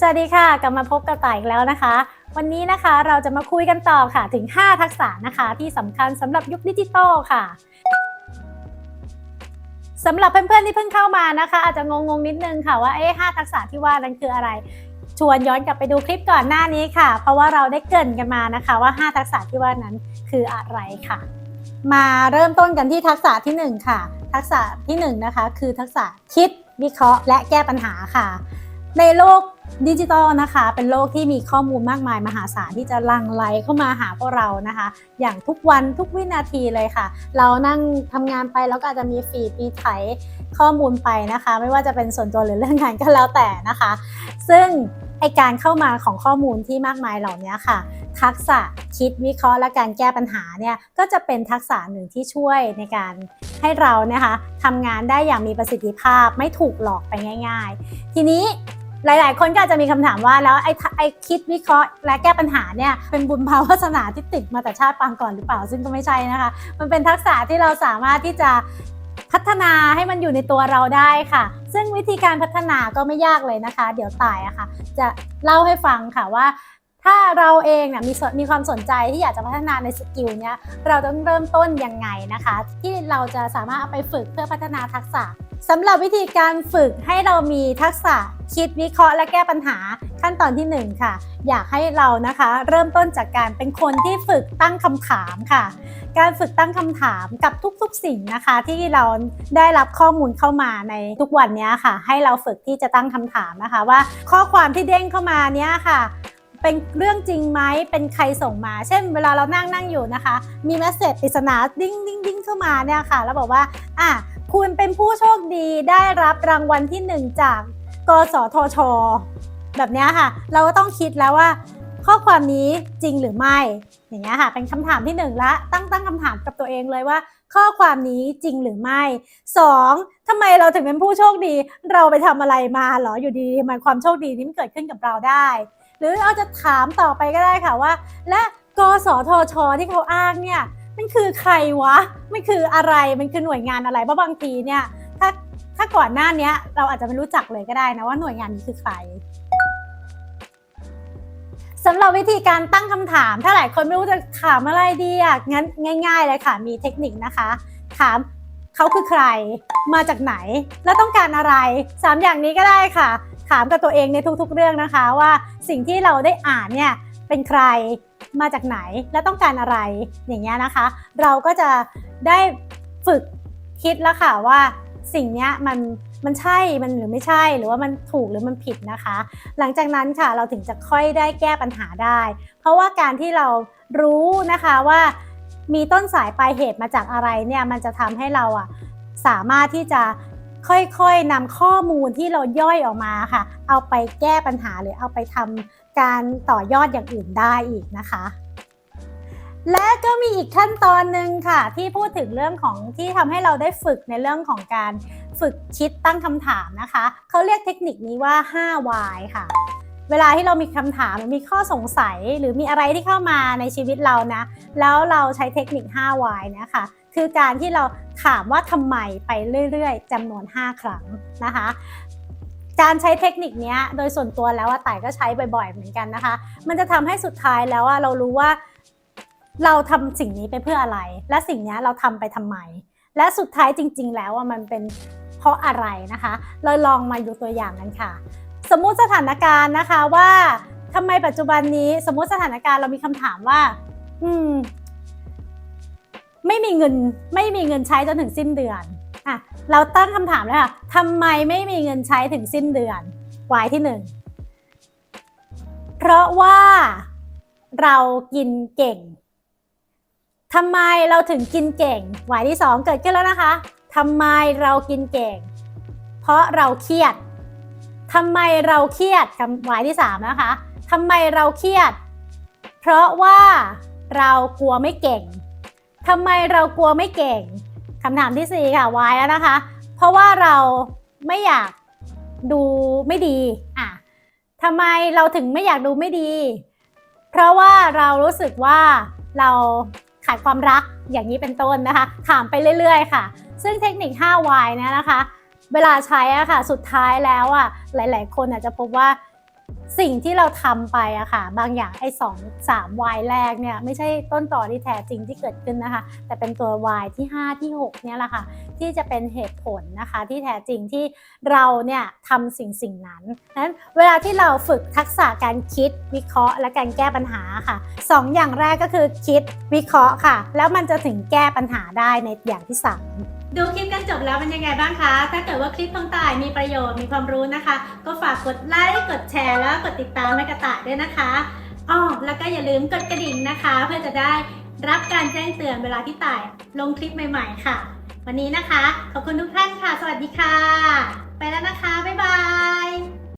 สวัสดีค่ะกลับมาพบกับต่ายอีกแล้วนะคะ วันนี้นะคะเราจะมาคุยกันต่อค่ะถึง 5 ทักษะนะคะที่สำคัญสำหรับยุคดิจิตอลค่ะสำหรับเพื่อนๆที่เพิ่งเข้ามานะคะ อาจจะงงๆนิดนึงค่ะว่าเอ๊ะห้าทักษะที่ว่านั้นคืออะไร ชวนย้อนกลับไปดูคลิปก่อนหน้านี้ค่ะ เพราะว่าเราได้เกรินกันมานะคะว่า 5 ทักษะที่ว่านั้นคืออะไรค่ะ มาเริ่มต้นกันที่ทักษะที่หนึ่งค่ะ ทักษะที่หนึ่งนะคะคือทักษะคิดวิเคราะห์ และแก้ปัญหาค่ะ ในโลก ดิจิตอลนะคะเป็นโลกที่มีข้อมูลมากมายมหาศาลที่จะลังไหลเข้ามาหาพวกเรานะคะ อย่างทุกวันทุกวินาทีเลยค่ะ เรานั่งทำงานไปแล้วก็อาจจะมีฟีดมีไถข้อมูลไปนะคะ ไม่ว่าจะเป็นส่วนตัวหรือเรื่องงานก็แล้วแต่นะคะ ซึ่งไอการเข้ามาของข้อมูลที่มากมายเหล่านี้ค่ะ ทักษะคิดวิเคราะห์และการแก้ปัญหาเนี่ยก็จะเป็นทักษะหนึ่งที่ช่วยในการให้เราเนี่ยค่ะทำงานได้อย่างมีประสิทธิภาพไม่ถูกหลอกไปง่าย ๆ ทีนี้ หลาย ๆ คนก็อาจจะมีคำถามว่าแล้วไอ้ไอ้คิดวิเคราะห์ และแก้ปัญหาเนี่ยเป็นบุญภาวาสนาที่ติดมาแต่ชาติปางก่อนหรือเปล่า ซึ่งก็ไม่ใช่นะคะ มันเป็นทักษะที่เราสามารถที่จะพัฒนาให้มันอยู่ในตัวเราได้ค่ะ ซึ่งวิธีการพัฒนาก็ไม่ยากเลยนะคะ เดี๋ยวตายอะค่ะ จะเล่าให้ฟังค่ะว่าถ้าเราเองเนี่ยมีมีความสนใจที่อยากจะพัฒนาในสกิลเนี้ยเราต้องเริ่มต้นยังไงนะคะ ที่เราจะสามารถเอาไปฝึกเพื่อพัฒนาทักษะ สำหรับวิธีการฝึกให้เรามีทักษะคิดวิเคราะห์และแก้ปัญหาขั้นตอนที่หนึ่งค่ะ อยากให้เรานะคะ เริ่มต้นจากการเป็นคนที่ฝึกตั้งคำถามค่ะ การฝึกตั้งคำถามกับทุกๆ สิ่งนะคะ ที่เราได้รับข้อมูลเข้ามาในทุกวันนี้ค่ะ ให้เราฝึกที่จะตั้งคำถามนะคะว่า ข้อความที่เด้งเข้ามาเนี้ยค่ะเป็นเรื่องจริงไหม เป็นใครส่งมา เช่น เวลาเรานั่งนั่งอยู่นะคะ มีเมสเซจปริศนาดิ้งดิ้งดิ้งเข้ามาเนี่ยค่ะ แล้วบอกว่า อะ คุณเป็นผู้โชคดีได้รับรางวัลที่หนึ่งจากกสทช แบบนี้ค่ะ เราก็ต้องคิดแล้วว่า ข้อความนี้จริงหรือไม่ อย่างเงี้ยค่ะ เป็นคำถามที่หนึ่งละตั้งตั้งคำถามกับตัวเองเลยว่า ข้อความนี้จริงหรือไม่สองทำไมเราถึงเป็นผู้โชคดี เราไปทำอะไรมาเหรออยู่ดีทำไมความโชคดีนี้มันเกิดขึ้นกับเราได้ หรือเราจะถามต่อไปก็ได้ค่ะว่า และกสทช ที่เขาอ้างเนี่ย มันคือใครวะ มันคืออะไรมันคือหน่วยงานอะไรเพราะบางทีเนี่ยถ้าถ้าก่อนหน้านี้เราอาจจะไม่รู้จักเลยก็ได้นะว่าหน่วยงานนี้คือใครสำหรับวิธีการตั้งคำถาม ถ้าหลายคนไม่รู้จะถามอะไรดีอะงั้นง่าย ๆ เลยค่ะมีเทคนิคนะคะ ถามเขาคือใคร มาจากไหน แล้วต้องการอะไรสามอย่างนี้ก็ได้ค่ะ ถามกับตัวเองในทุกๆ เรื่องนะคะว่าสิ่งที่เราได้อ่านเนี่ยเป็นใคร มาจากไหนและต้องการอะไรอย่างเงี้ยนะคะ เราก็จะได้ฝึกคิดแล้วค่ะว่าสิ่งเนี้ยมันมันใช่มันหรือไม่ใช่หรือว่ามันถูกหรือมันผิดนะคะ หลังจากนั้นค่ะเราถึงจะค่อยได้แก้ปัญหาได้ เพราะว่าการที่เรารู้นะคะว่ามีต้นสายปลายเหตุมาจากอะไรเนี่ยมันจะทำให้เราอะสามารถที่จะค่อยๆนำข้อมูลที่เราย่อยออกมาค่ะ เอาไปแก้ปัญหาหรือเอาไปทำ การต่อยอดอย่างอื่นได้อีกนะคะ และก็มีอีกขั้นตอนหนึ่งค่ะ ที่พูดถึงเรื่องของที่ทำให้เราได้ฝึกในเรื่องของการฝึกคิดตั้งคำถามนะคะ เขาเรียกเทคนิคนี้ว่า 5Y ค่ะเวลาที่เรามีคำถามหรือมีข้อสงสัยหรือมีอะไรที่เข้ามาในชีวิตเรานะ แล้วเราใช้เทคนิค 5Y นี่ยค่ะคือการที่เราถามว่าทำไมไปเรื่อยๆจำนวน 5 ครั้งนะคะ การใช้เทคนิคนี้โดยส่วนตัวแล้วว่าต่ายก็ใช้บ่อยๆเหมือนกันนะคะ มันจะทำให้สุดท้ายแล้วว่าเรารู้ว่า เราทำสิ่งนี้ไปเพื่ออะไร และสิ่งนี้เราทำไปทำไม และสุดท้ายจริง ๆ แล้วว่ามันเป็นเพราะอะไรนะคะ เราลองมาดูตัวอย่างกันค่ะ สมมุติสถานการณ์นะคะว่าทำไมปัจจุบันนี้สมมุติสถานการณ์เรามีคำถามว่า อืม ไม่มีเงิน ไม่มีเงินใช้จนถึงสิ้นเดือน เราตั้งคำถามเลยค่ะทำไมไม่มีเงินใช้ถึงสิ้นเดือนวายที่หนึ่งเพราะว่าเรากินเก่งทำไมเราถึงกินเก่งวายที่2เกิดขึ้นแล้วนะคะทำไมเรากินเก่ง เพราะเราเครียดทำไมเราเครียดคำวายที่3นะคะทำไมเราเครียด เพราะว่าเรากลัวไม่เก่งทำไมเรากลัวไม่เก่ง คำถามที่ 4 ค่ะวายแล้วนะคะ เพราะว่าเราไม่อยากดูไม่ดีอะทำไมเราถึงไม่อยากดูไม่ดี เพราะว่าเรารู้สึกว่าเราขาดความรักอย่างนี้เป็นต้นนะคะ ถามไปเรื่อย ๆ ค่ะ ซึ่งเทคนิค5 Y เนี่ยนะคะ เวลาใช้อะค่ะ สุดท้ายแล้วอะหลาย ๆ คนอาจจะพบว่า สิ่งที่เราทำไปอะค่ะ บางอย่างไอ้สองสามวายแรกเนี่ยไม่ใช่ต้นต่อที่แท้จริงที่เกิดขึ้นนะคะ แต่เป็นตัววายที่ 5 ที่ 6 เนี่ยแหละค่ะ ที่จะเป็นเหตุผลนะคะที่แท้จริงที่เราเนี่ยทำสิ่งสิ่งนั้นนั้นเวลาที่เราฝึกทักษะการคิดวิเคราะห์ และการแก้ปัญหาค่ะสองอย่างแรกก็คือคิดวิเคราะห์ค่ะ แล้วมันจะถึงแก้ปัญหาได้ในอย่างที่สาม ดูคลิปกันจบแล้วเป็นยังไงบ้างคะ ถ้าเกิดว่าคลิปของต่ายมีประโยชน์มีความรู้นะคะ ก็ฝากกดไลค์กดแชร์แล้วกดติดตามแม่กระต่ายด้วยนะคะอ๋อแล้วก็อย่าลืมกดกระดิ่งนะคะ เพื่อจะได้รับการแจ้งเตือนเวลาที่ต่ายลงคลิปใหม่ๆค่ะ วันนี้นะคะ ขอบคุณทุกท่านค่ะ สวัสดีค่ะ ไปแล้วนะคะ บ๊ายบาย